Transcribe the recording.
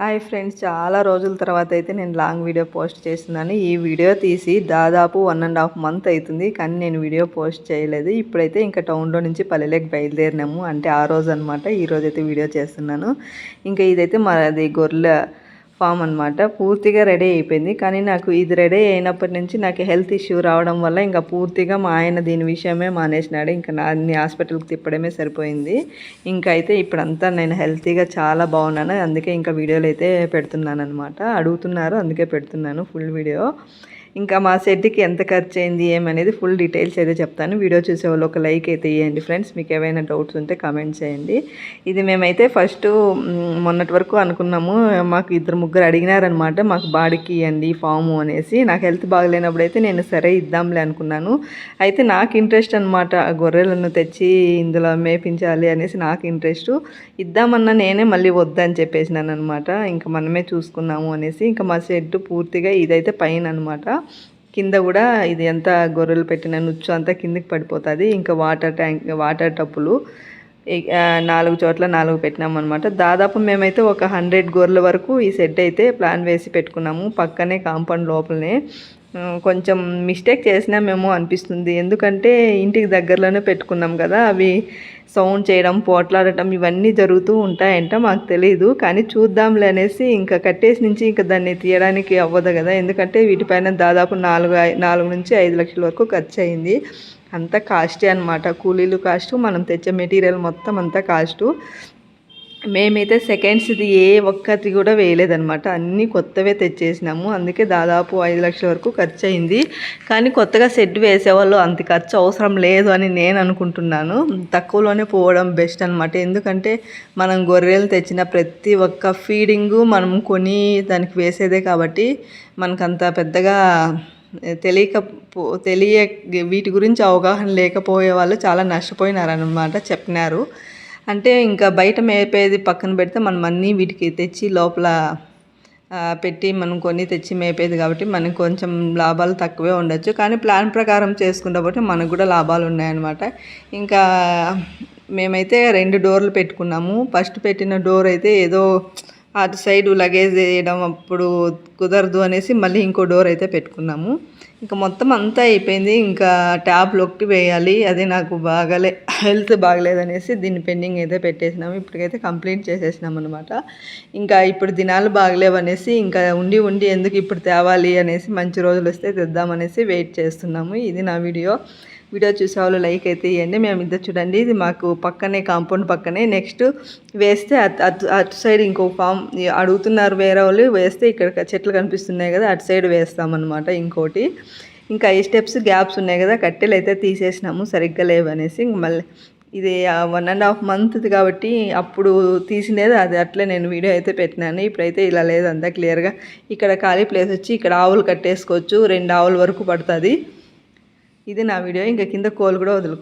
Hi friends చాలా రోజుల తర్వాత అయితే నేను లాంగ్ వీడియో పోస్ట్ చేస్తున్నాను. ఈ వీడియో తీసి దాదాపు వన్ అండ్ హాఫ్ మంత్ అవుతుంది కానీ నేను వీడియో పోస్ట్ చేయలేదు. ఇప్పుడైతే ఇంకా టౌన్లో నుంచి పల్లెలకు బయలుదేరినాము. అంటే ఆ రోజు అనమాట ఈ రోజు అయితే వీడియో చేస్తున్నాను. ఇంకా ఇదైతే మాది గొర్రెల ఫామ్ అనమాట పూర్తిగా రెడీ అయిపోయింది. కానీ నాకు ఇది రెడీ అయినప్పటి నుంచి నాకు హెల్త్ ఇష్యూ రావడం వల్ల ఇంకా పూర్తిగా మా ఆయన దీని విషయమే మానేసినాడు. ఇంకా నా అన్ని హాస్పిటల్కి తిప్పడమే సరిపోయింది. ఇంకా అయితే ఇప్పుడంతా నేను హెల్తీగా చాలా బాగున్నాను. అందుకే ఇంకా వీడియోలు అయితే పెడుతున్నాను అనమాట అడుగుతున్నారు అందుకే పెడుతున్నాను ఫుల్ వీడియో. ఇంకా మా సెట్కి ఎంత ఖర్చు అయింది ఏమనేది ఫుల్ డీటెయిల్స్ అయితే చెప్తాను. వీడియో చూసేవాళ్ళు ఒక లైక్ అయితే ఇవ్వండి ఫ్రెండ్స్. మీకు ఏమైనా డౌట్స్ ఉంటే కామెంట్ చేయండి. ఇది మేమైతే ఫస్ట్ మొన్నటి వరకు అనుకున్నాము. మాకు ఇద్దరు ముగ్గురు అడిగినారనమాట మాకు బాడీకి ఇవ్వండి ఫాము అనేసి. నాకు హెల్త్ బాగలేనప్పుడు అయితే నేను సరే ఇద్దాంలే అనుకున్నాను. అయితే నాకు ఇంట్రెస్ట్ అనమాట గొర్రెలను తెచ్చి ఇందులో మేపించాలి అనేసి నాకు ఇంట్రెస్ట్. ఇద్దామన్నా నేనే మళ్ళీ వద్దని చెప్పేసినాను అనమాట ఇంకా మనమే చూసుకున్నాము అనేసి. ఇంకా మా షెడ్ పూర్తిగా ఇదైతే పైన అనమాట కింద కూడా ఇది ఎంత గొర్రెలు పెట్టిన నుచ్చు అంతా కిందకి పడిపోతుంది. ఇంకా వాటర్ ట్యాంక్ వాటర్ టప్పులు నాలుగు చోట్ల నాలుగు పెట్టినాం అనమాట దాదాపు మేమైతే ఒక హండ్రెడ్ గొర్రెల వరకు ఈ సెట్ అయితే ప్లాన్ వేసి పెట్టుకున్నాము. పక్కనే కాంపౌండ్ లోపలనే కొంచెం మిస్టేక్ చేసినామేమో అనిపిస్తుంది. ఎందుకంటే ఇంటికి దగ్గరలోనే పెట్టుకున్నాం కదా అవి సౌండ్ చేయడం పోట్లాడటం ఇవన్నీ జరుగుతూ ఉంటాయంట మాకు తెలియదు కానీ చూద్దాంలే అనేసి ఇంకా కట్టేసి నుంచి ఇంకా దాన్ని తీయడానికి అవ్వదు కదా. ఎందుకంటే వీటిపైన దాదాపు నాలుగు నాలుగు నుంచి ఐదు లక్షల వరకు ఖర్చు అయింది అంతా కాస్టే అనమాట కూలీలు కాస్ట్ మనం తెచ్చే మెటీరియల్ మొత్తం అంతా కాస్టు. మేమైతే సెకండ్స్ది ఏ ఒక్కటి కూడా వేయలేదనమాట అన్నీ కొత్తవే తెచ్చేసినాము. అందుకే దాదాపు ఐదు లక్షల వరకు ఖర్చు అయింది కానీ కొత్తగా సెట్ వేసేవాళ్ళు అంత ఖర్చు అవసరం లేదు అని నేను అనుకుంటున్నాను. తక్కువలోనే పోవడం బెస్ట్ అనమాట ఎందుకంటే మనం గొర్రెలు తెచ్చిన ప్రతి ఒక్క ఫీడింగు మనం కొని దానికి వేసేదే కాబట్టి మనకంత పెద్దగా తెలియక తెలియ వీటి గురించి అవగాహన లేకపోయే వాళ్ళు చాలా నష్టపోయినారనమాట చెప్పినారు. అంటే ఇంకా బయట మేపేది పక్కన పెడితే మనం అన్నీ వీటికి తెచ్చి లోపల పెట్టి మనం కొన్ని తెచ్చి మేపేది కాబట్టి మనకు కొంచెం లాభాలు తక్కువే ఉండొచ్చు. కానీ ప్లాన్ ప్రకారం చేసుకున్నప్పుడు మనకు కూడా లాభాలు ఉన్నాయన్నమాట. ఇంకా మేమైతే రెండు డోర్లు పెట్టుకున్నాము. ఫస్ట్ పెట్టిన డోర్ అయితే ఏదో అటు సైడ్ లగేజ్ వేయడం అప్పుడు కుదరదు అనేసి మళ్ళీ ఇంకో డోర్ అయితే పెట్టుకున్నాము. ఇంకా మొత్తం అంతా అయిపోయింది. ఇంకా ట్యాబ్లు ఒకటి వేయాలి. అది నాకు బాగాలే హెల్త్ బాగలేదనేసి దీన్ని పెండింగ్ అయితే పెట్టేసినాము. ఇప్పటికైతే కంప్లీట్ చేసేసినాం అనమాట ఇంకా ఇప్పుడు దినాలు బాగలేవనేసి ఇంకా ఉండి ఉండి ఎందుకు ఇప్పుడు తేవాలి అనేసి మంచి రోజులు వస్తే తెద్దామనేసి వెయిట్ చేస్తున్నాము. ఇది నా వీడియో వీడియో చూసే వాళ్ళు లైక్ అయితే ఇవ్వండి మేము ఇద్దరు చూడండి. ఇది మాకు పక్కనే కాంపౌండ్ పక్కనే. నెక్స్ట్ వేస్తే అటు అటు సైడ్ ఇంకో ఫామ్ అడుగుతున్నారు వేరే వాళ్ళు. వేస్తే ఇక్కడ చెట్లు కనిపిస్తున్నాయి కదా అటు సైడ్ వేస్తామన్నమాట ఇంకోటి. ఇంకా ఈ స్టెప్స్ గ్యాప్స్ ఉన్నాయి కదా కట్టెలు అయితే తీసేసినాము సరిగ్గా లేవనేసి మళ్ళీ ఇది వన్ అండ్ హాఫ్ మంత్ కాబట్టి అప్పుడు తీసినది అది అట్లే నేను వీడియో అయితే పెట్టినాను. ఇప్పుడైతే ఇలా లేదు అంతా క్లియర్గా ఇక్కడ ఖాళీ ప్లేస్ వచ్చి ఇక్కడ ఆవులు కట్టేసుకోవచ్చు. రెండు ఆవుల వరకు పడుతుంది. ఇది నా వీడియో. ఇంకా కింద కోల్ కూడా వదులుకో